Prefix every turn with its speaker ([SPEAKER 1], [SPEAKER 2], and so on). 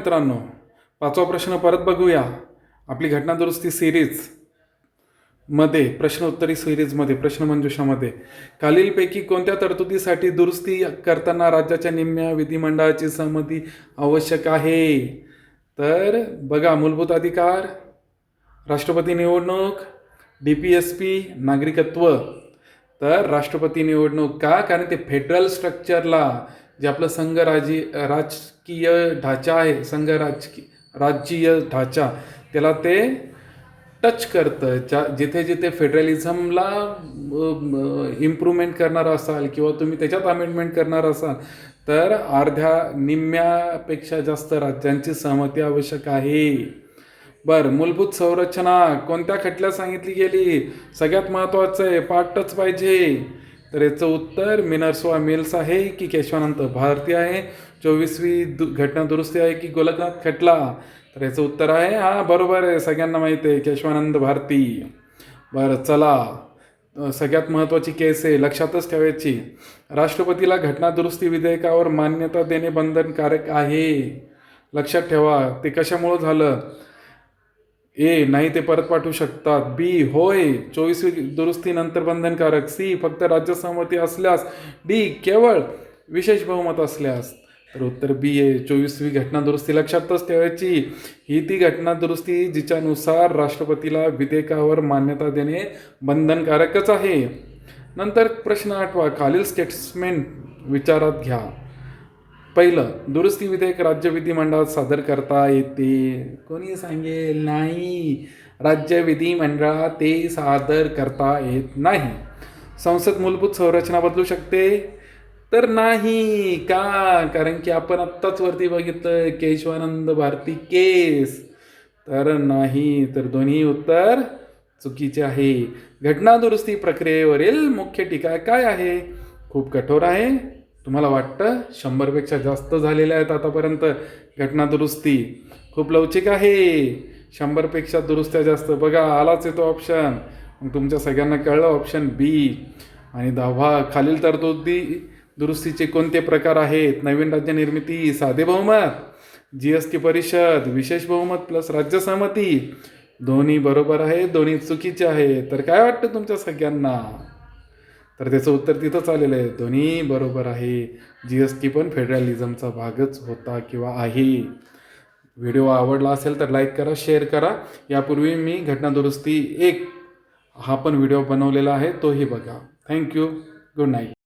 [SPEAKER 1] मित्रांनो पाचवा प्रश्न परत बघूया. आपली घटना दुरुस्ती सिरीजमध्ये प्रश्नोत्तरी सिरीजमध्ये प्रश्नमंजुषामध्ये. खालीलपैकी कोणत्या तरतुदीसाठी दुरुस्ती करताना राज्याच्या निम्म्या विधिमंडळाची सहमती आवश्यक आहे? तर बघा मूलभूत अधिकार राष्ट्रपती निवडणूक डी पी एस पी नागरिकत्व. तर राष्ट्रपती निवडणूक का? कारण ते फेडरल स्ट्रक्चरला जे आपलं संघराजी राजकीय ढाचा आहे संघ राजकीय राज्यीय ढाचा त्याला ते टच करतं. ज्या जिथे जिथे फेडरलिझमला इम्प्रूव्हमेंट करणार असाल किंवा तुम्ही त्याच्यात अमेंडमेंट करणार असाल तर अर्ध्या निम्म्यापेक्षा जास्त राज्यांची सहमती आवश्यक आहे. बरं मूलभूत संरचना कोणत्या खटल्यात सांगितली गेली? सगळ्यात महत्त्वाचं आहे पाठच पाहिजे. तर याचं उत्तर मिनर्सवा मिल्स आहे की केशवानंत भारती आहे. चोवीसवी दु घटना दुरुस्ती आहे की गोलकनाथ खटला? तर याचं उत्तर आहे हा बरोबर आहे सगळ्यांना माहिती आहे केशवानंद भारती. बरं चला. सगळ्यात महत्त्वाची केस आहे लक्षातच ठेवायची. राष्ट्रपतीला घटना दुरुस्ती विधेयकावर मान्यता देणे बंधनकारक आहे. लक्षात ठेवा ते कशामुळं झालं? ए नाही ते परत पाठवू शकतात. बी होय चोवीसवी दुरुस्तीनंतर बंधनकारक. सी फक्त राज्य सहमती असल्यास. डी केवळ विशेष बहुमत असल्यास. तर उत्तर बी आहे चोवीसवी घटना दुरुस्ती लक्षातच ठेवायची. ही ती घटना दुरुस्ती जिच्यानुसार राष्ट्रपतीला विधेयकावर मान्यता देणे बंधनकारकच आहे. नंतर प्रश्न आठवा. खालील स्टेटमेंट विचारात घ्या. पहिलं दुरुस्ती विधेयक राज्य विधिमंडळात सादर करता येते. कोणी सांगेल नाही. राज्य विधिमंडळात ते सादर करता येत नाही. संसद मूलभूत संरचना बदलू शकते. तर नाही. का? कारण की आपण आत्ताच वरती बघितलं केशवानंद भारती केस. तर नाही. तर दोन्ही उत्तर चुकीचे आहे. घटना दुरुस्ती प्रक्रियेवरील मुख्य टीका काय आहे? खूप कठोर आहे. तुम्हाला वाटतं? शंभरपेक्षा जास्त झालेल्या आहेत आतापर्यंत. घटना दुरुस्ती. खूप लवचिक आहे. शंभरपेक्षा दुरुस्त्या जास्त. बघा आलाच येतो ऑप्शन मग तुमच्या सगळ्यांना कळलं ऑप्शन बी आणि दहावा खालील तरतुदी दुरुस्तीचे कोणते प्रकार आहेत? नवीन राज्य निर्मिती साधे बहुमत. जी एस टी परिषद विशेष बहुमत प्लस राज्य सहमती. दोन्ही बरोबर आहे दोन्ही चुकीचे आहे तर काय वाटतं तुमच्या सगळ्यांना? तर त्याचं उत्तर तिथंच आलेलं आहे. दोन्ही बरोबर आहे. जी एस टी पण फेडरलिझमचा भागच होता किंवा आहे. व्हिडिओ आवडला असेल तर लाईक करा शेअर करा. यापूर्वी मी घटना दुरुस्ती एक हा पण व्हिडिओ बनवलेला आहे. तोही बघा. Thank you. Good night.